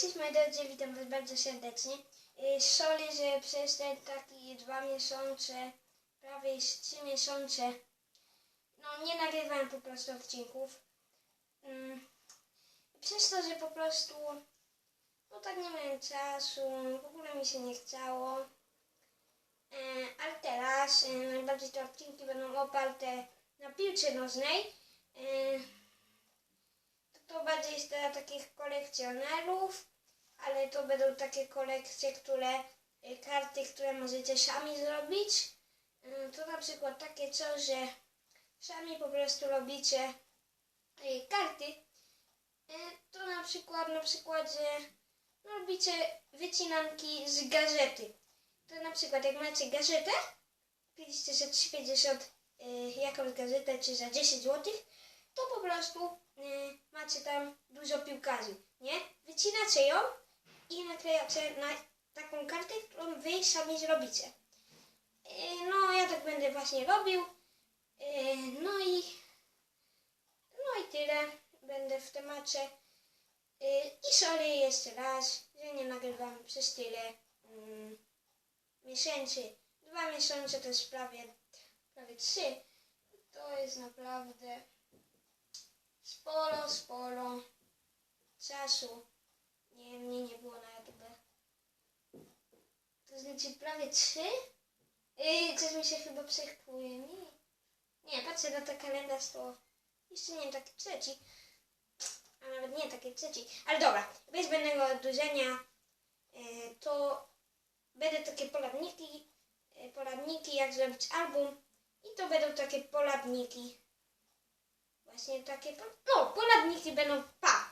Cześć moi drodzy, witam was bardzo serdecznie. Y, Sorry, że przez te takie dwa miesiące, prawie trzy miesiące, no nie nagrywałem po prostu odcinków. Mm, Przez to, że po prostu, no tak nie miałem czasu, w ogóle mi się nie chciało. E, Ale teraz e, najbardziej te odcinki będą oparte na piłce nożnej. To bardziej jest dla takich kolekcjonerów, ale to będą takie kolekcje, które, y, karty, które możecie sami zrobić. Y, To na przykład takie coś, że sami po prostu robicie y, karty. To na przykład, na przykład, że robicie wycinanki z gazety. To na przykład jak macie gazetę, kupiliście za 3,50 y, jakąś gazetę, czy za 10 zł, to po prostu y, macie tam dużo piłkarzy, nie? Wycinacie ją i naklejacie na taką kartę, którą wy sami zrobicie. Y, no, ja tak będę właśnie robił. Y, no i no i tyle. Będę w temacie. Y, I sorry jeszcze raz, że nie nagrywam przez tyle mm, miesięcy. Dwa miesiące to jest prawie, prawie trzy. To jest naprawdę sporo, sporo czasu. Nie, mnie nie było na YouTube. To znaczy prawie trzy? Yy, coś mi się chyba przekłuje. Nie, nie patrzę na ten kalendarz, to jeszcze nie taki trzeci. A nawet nie taki trzeci. Ale dobra, bez zbędnego oddłużenia yy, to będę takie poradniki, yy, poradniki jak zrobić album i to będą takie poradniki Właśnie takie, po- no, poradniki będą, pa,